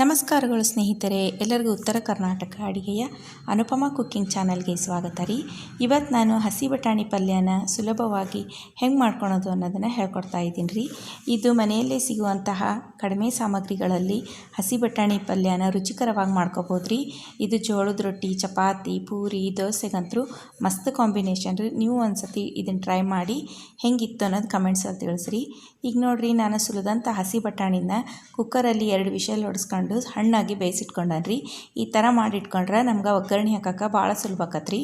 ನಮಸ್ಕಾರಗಳು ಸ್ನೇಹಿತರೆ, ಎಲ್ಲರಿಗೂ ಉತ್ತರ ಕರ್ನಾಟಕ ಅಡುಗೆಯ ಅನುಪಮ ಕುಕ್ಕಿಂಗ್ ಚಾನಲ್ಗೆ ಸ್ವಾಗತ ರೀ. ಇವತ್ತು ನಾನು ಹಸಿ ಬಟಾಣಿ ಪಲ್ಯನ ಸುಲಭವಾಗಿ ಹೆಂಗೆ ಮಾಡ್ಕೊಳೋದು ಅನ್ನೋದನ್ನು ಹೇಳ್ಕೊಡ್ತಾ ಇದ್ದೀನಿ ರೀ. ಇದು ಮನೆಯಲ್ಲೇ ಸಿಗುವಂತಹ ಕಡಿಮೆ ಸಾಮಗ್ರಿಗಳಲ್ಲಿ ಹಸಿ ಬಟಾಣಿ ಪಲ್ಯನ ರುಚಿಕರವಾಗಿ ಮಾಡ್ಕೋಬೋದು ರೀ. ಇದು ಜೋಳದ ರೊಟ್ಟಿ, ಚಪಾತಿ, ಪೂರಿ ದೋಸೆಗಂತೂ ಮಸ್ತ್ ಕಾಂಬಿನೇಷನ್ ರೀ. ನೀವು ಒಂದು ಸತಿ ಇದನ್ನು ಟ್ರೈ ಮಾಡಿ ಹೆಂಗಿತ್ತು ಅನ್ನೋದು ಕಮೆಂಟ್ಸಲ್ಲಿ ತಿಳಿಸ್ರಿ. ಈಗ ನೋಡಿರಿ, ನಾನು ಸುಲಿದಂಥ ಹಸಿ ಬಟಾಣಿನ ಕುಕ್ಕರಲ್ಲಿ ಎರಡು ವಿಷಲ್ ಹೊಡೆಸ್ಕೊಂಡು ಹಣ್ಣಾಗಿ ಬೇಯಿಸಿಟ್ಕೊಂಡನ್ರಿ. ಈ ಥರ ಮಾಡಿಟ್ಕೊಂಡ್ರೆ ನಮ್ಗೆ ಒಗ್ಗರಣೆ ಹಾಕಕ್ಕೆ ಭಾಳ ಸುಲಭ ಆಕತ್ರಿ.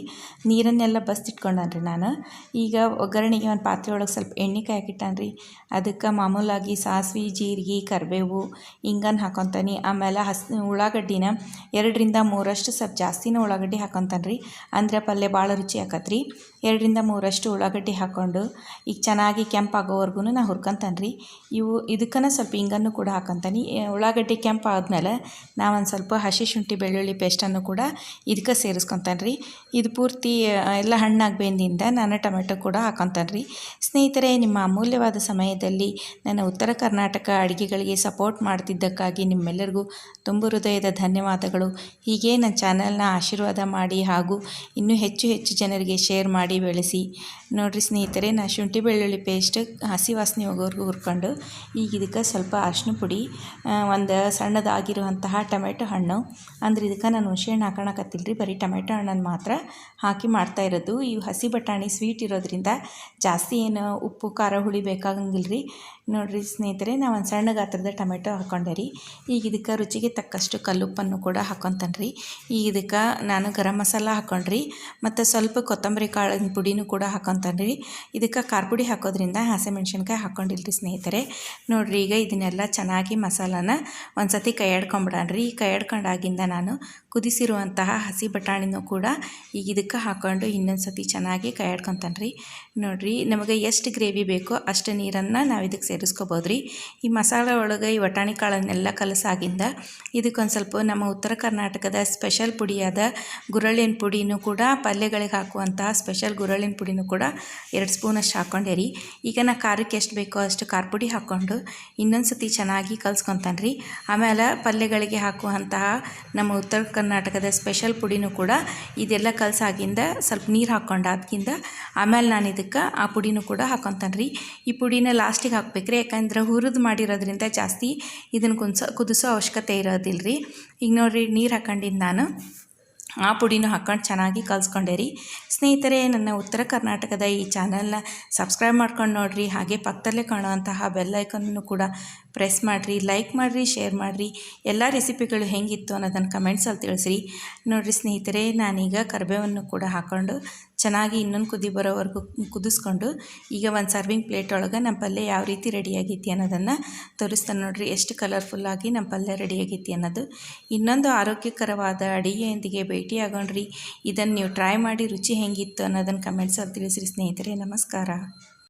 ನೀರನ್ನೆಲ್ಲ ಬಸ್ತಿಟ್ಕೊಂಡನ್ರಿ ನಾನು. ಈಗ ಒಗ್ಗರಣೆಗೆ ಒಂದು ಪಾತ್ರೆ ಒಳಗೆ ಸ್ವಲ್ಪ ಎಣ್ಣೆ ಕಾಯಕ್ಕಿಟ್ಟನ್ರಿ ಅದಕ್ಕೆ ಮಾಮೂಲಾಗಿ ಸಾಸ್ವೆ, ಜೀರಿಗೆ, ಕರಿಬೇವು ಹಿಂಗನ್ನು ಹಾಕೊತಾನೆ. ಆಮೇಲೆ ಹಸ್, ಉಳ್ಳಾಗಡ್ಡಿನ ಎರಡರಿಂದ ಮೂರಷ್ಟು ಸ್ವಲ್ಪ ಜಾಸ್ತಿನೇ ಉಳ್ಳಾಗಡ್ಡಿ ಹಾಕೊತಾನ್ರಿ. ಅಂದರೆ ಪಲ್ಯ ಭಾಳ ರುಚಿ ಆಕತ್ರಿ. ಎರಡರಿಂದ ಮೂರಷ್ಟು ಉಳ್ಳಾಗಡ್ಡಿ ಹಾಕ್ಕೊಂಡು ಈಗ ಚೆನ್ನಾಗಿ ಕೆಂಪಾಗೋವರೆಗೂ ನಾ ಹುರ್ಕೊಂತಾನೆ ರೀ ಇವು ಇದಕ್ಕನ ಸ್ವಲ್ಪ ಹಿಂಗನ್ನು ಕೂಡ ಹಾಕೊಂತಾನೆ. ಉಳ್ಳಾಗಡ್ಡಿ ಕೆಂಪು ಆದಮೇಲೆ ನಾವೊಂದು ಸ್ವಲ್ಪ ಹಸಿ ಶುಂಠಿ, ಬೆಳ್ಳುಳ್ಳಿ ಪೇಸ್ಟನ್ನು ಕೂಡ ಇದಕ್ಕೆ ಸೇರಿಸ್ಕೊತಾನೆ ರೀ ಇದು ಪೂರ್ತಿ ಎಲ್ಲ ಹಣ್ಣಾಗಿ ನಾನು ಟೊಮೆಟೊ ಕೂಡ ಹಾಕೊತಾನೆ ರೀ ಸ್ನೇಹಿತರೆ, ನಿಮ್ಮ ಅಮೂಲ್ಯವಾದ ಸಮಯದಲ್ಲಿ ನನ್ನ ಉತ್ತರ ಕರ್ನಾಟಕ ಅಡುಗೆಗಳಿಗೆ ಸಪೋರ್ಟ್ ಮಾಡ್ತಿದ್ದಕ್ಕಾಗಿ ನಿಮ್ಮೆಲ್ಲರಿಗೂ ತುಂಬ ಹೃದಯದ ಧನ್ಯವಾದಗಳು. ಹೀಗೆ ನನ್ನ ಚಾನಲ್ನ ಆಶೀರ್ವಾದ ಮಾಡಿ ಹಾಗೂ ಇನ್ನೂ ಹೆಚ್ಚು ಹೆಚ್ಚು ಜನರಿಗೆ ಶೇರ್ ಮಾಡಿ ಬೆಳೆಸಿ. ನೋಡಿರಿ ಸ್ನೇಹಿತರೆ, ನಾ ಶುಂಠಿ, ಬೆಳ್ಳುಳ್ಳಿ ಪೇಸ್ಟ್ ಹಸಿ ವಾಸನೆ ಹೋಗೋರ್ಗು ಹುರ್ಕೊಂಡು ಈಗ ಇದಕ್ಕೆ ಸ್ವಲ್ಪ ಅರಿಶಿನ ಪುಡಿ ಒಂದು ಸಣ್ಣದಾಗಿರುವಂತಹ ಟೊಮೆಟೊ ಹಣ್ಣು. ಅಂದ್ರೆ ಇದಕ್ಕೆ ನಾನು ಹುಣಸೆಹಣ್ಣು ಹಾಕೋಣಕತ್ತಿಲ್ಲ ರೀ ಬರೀ ಟೊಮೆಟೊ ಹಣ್ಣನ್ನು ಮಾತ್ರ ಹಾಕಿ ಮಾಡ್ತಾ ಇರೋದು. ಈ ಹಸಿ ಬಟಾಣಿ ಸ್ವೀಟ್ ಇರೋದ್ರಿಂದ ಜಾಸ್ತಿ ಏನು ಉಪ್ಪು, ಖಾರ ಹುಳಿ ಬೇಕಾಗಂಗಿಲ್ಲ ರೀ ನೋಡಿರಿ ಸ್ನೇಹಿತರೆ, ನಾವು ಒಂದು ಸಣ್ಣ ಗಾತ್ರದ ಟೊಮೆಟೊ ಹಾಕೊಂಡೆ ರೀ ಈಗ ಇದಕ್ಕೆ ರುಚಿಗೆ ತಕ್ಕಷ್ಟು ಕಲ್ಲುಪ್ಪನ್ನು ಕೂಡ ಹಾಕೊತಾನೆ ರೀ ಈಗ ಇದಕ್ಕೆ ನಾನು ಗರಂ ಮಸಾಲ ಹಾಕೊಂಡ್ರಿ, ಮತ್ತು ಸ್ವಲ್ಪ ಕೊತ್ತಂಬರಿ ಕಾಳಿನ ಪುಡಿನೂ ಕೂಡ ಹಾಕೊತಾನೆ ರೀ ಇದಕ್ಕೆ ಖಾರ ಪುಡಿ ಹಾಕೋದ್ರಿಂದ ಹಸಿಮೆಣ್ಸಿನ್ಕಾಯಿ ಹಾಕ್ಕೊಂಡಿಲ್ಲ ರೀ ಸ್ನೇಹಿತರೆ. ನೋಡಿರಿ ಈಗ ಇದನ್ನೆಲ್ಲ ಚೆನ್ನಾಗಿ ಮಸಾಲಾನ ಒಂದು ಸತಿ ಆಡ್ಕೊಂಬಿಡಣ್ರಿ ಕೈ ಎಡ್ಕೊಂಡಾಗಿಂದ ನಾನು ಕುದಿಸಿರುವಂತಹ ಹಸಿ ಬಟಾಣಿನೂ ಕೂಡ ಈಗ ಇದಕ್ಕೆ ಹಾಕ್ಕೊಂಡು ಇನ್ನೊಂದು ಸತಿ ಚೆನ್ನಾಗಿ ಕೈ ಎಡ್ಕೊತಾನ್ರಿ ನೋಡಿರಿ, ನಮಗೆ ಎಷ್ಟು ಗ್ರೇವಿ ಬೇಕೋ ಅಷ್ಟು ನೀರನ್ನು ನಾವು ಇದಕ್ಕೆ ಸೇರಿಸ್ಕೋಬೋದು ರೀ ಈ ಮಸಾಲೆ ಒಳಗೆ ಈ ಬಟಾಣಿ ಕಾಳನ್ನೆಲ್ಲ ಕಲಸಾಗಿಂದ ಇದಕ್ಕೊಂದು ಸ್ವಲ್ಪ ನಮ್ಮ ಉತ್ತರ ಕರ್ನಾಟಕದ ಸ್ಪೆಷಲ್ ಪುಡಿಯಾದ ಗುರಳಿನ ಪುಡಿನೂ ಕೂಡ ಪಲ್ಯಗಳಿಗೆ ಹಾಕುವಂತಹ ಸ್ಪೆಷಲ್ ಗುರಳಿನ ಪುಡಿನೂ ಕೂಡ ಎರಡು ಸ್ಪೂನಷ್ಟು ಹಾಕ್ಕೊಂಡೆ ರೀ ಈಗ ನಾ ಖಾರಕ್ಕೆ ಎಷ್ಟು ಬೇಕೋ ಅಷ್ಟು ಖಾರ ಪುಡಿ ಹಾಕ್ಕೊಂಡು ಇನ್ನೊಂದು ಸತಿ ಚೆನ್ನಾಗಿ ಕಲ್ಸ್ಕೊತಾನೆ ರೀ ಆಮೇಲೆ ಪಲ್ಯಗಳಿಗೆ ಹಾಕುವಂತಹ ನಮ್ಮ ಉತ್ತರ ಕರ್ನಾಟಕದ ಸ್ಪೆಷಲ್ ಪುಡಿನೂ ಕೂಡ ಇದೆಲ್ಲ ಕಲಸಾಗಿಂದ ಸ್ವಲ್ಪ ನೀರು ಹಾಕ್ಕೊಂಡು ಅದಕ್ಕಿಂತ ಆಮೇಲೆ ನಾನು ಇದಕ್ಕೆ ಆ ಪುಡಿನೂ ಕೂಡ ಹಾಕೊತಾನೆ ರೀ ಈ ಪುಡಿನ ಲಾಸ್ಟಿಗೆ ಹಾಕ್ಬೇಕ್ರಿ, ಯಾಕಂದ್ರೆ ಹುರಿದು ಮಾಡಿರೋದ್ರಿಂದ ಜಾಸ್ತಿ ಇದನ್ನು ಕುಂಸ ಕುದಿಸೋ ಅವಶ್ಯಕತೆ ಇರೋದಿಲ್ಲ ರೀ ಈಗ ನೋಡಿರಿ, ನೀರು ಹಾಕೊಂಡಿದ್ದು ನಾನು ಆ ಪುಡಿನೂ ಹಾಕ್ಕೊಂಡು ಚೆನ್ನಾಗಿ ಕಲಿಸ್ಕೊಂಡೆ ರೀ. ಸ್ನೇಹಿತರೆ, ನನ್ನ ಉತ್ತರ ಕರ್ನಾಟಕದ ಈ ಚಾನಲ್ನ ಸಬ್ಸ್ಕ್ರೈಬ್ ಮಾಡ್ಕೊಂಡು ನೋಡಿರಿ, ಹಾಗೆ ಪಕ್ಕದಲ್ಲೇ ಕಾಣುವಂತಹ ಬೆಲ್ಲೈಕನ್ನು ಕೂಡ ಪ್ರೆಸ್ ಮಾಡಿರಿ ಲೈಕ್ ಮಾಡಿರಿ ಶೇರ್ ಮಾಡಿರಿ. ಎಲ್ಲ ರೆಸಿಪಿಗಳು ಹೆಂಗಿತ್ತು ಅನ್ನೋದನ್ನು ಕಮೆಂಟ್ಸಲ್ಲಿ ತಿಳಿಸ್ರಿ. ನೋಡಿರಿ ಸ್ನೇಹಿತರೆ, ನಾನೀಗ ಕರಿಬೇವನ್ನು ಕೂಡ ಹಾಕ್ಕೊಂಡು ಚೆನ್ನಾಗಿ ಇನ್ನೊಂದು ಕುದಿ ಬರೋವರೆಗೂ ಕುದಿಸ್ಕೊಂಡು ಈಗ ಒಂದು ಸರ್ವಿಂಗ್ ಪ್ಲೇಟ್ ಒಳಗೆ ನಮ್ಮ ಪಲ್ಯ ಯಾವ ರೀತಿ ರೆಡಿಯಾಗೈತಿ ಅನ್ನೋದನ್ನು ತೋರಿಸ್ತಾನೆ ನೋಡಿರಿ. ಎಷ್ಟು ಕಲರ್ಫುಲ್ಲಾಗಿ ನಮ್ಮ ಪಲ್ಯ ರೆಡಿಯಾಗೈತಿ ಅನ್ನೋದು. ಇನ್ನೊಂದು ಆರೋಗ್ಯಕರವಾದ ಅಡಿಗೆಯೊಂದಿಗೆ ಭೇಟಿ ಆಗೋಣ್ರಿ. ಇದನ್ನು ನೀವು ಟ್ರೈ ಮಾಡಿ ರುಚಿ ಹೆಂಗಿತ್ತು ಅನ್ನೋದನ್ನು ಕಮೆಂಟ್ಸಲ್ಲಿ ತಿಳಿಸ್ರಿ ಸ್ನೇಹಿತರೆ. ನಮಸ್ಕಾರ.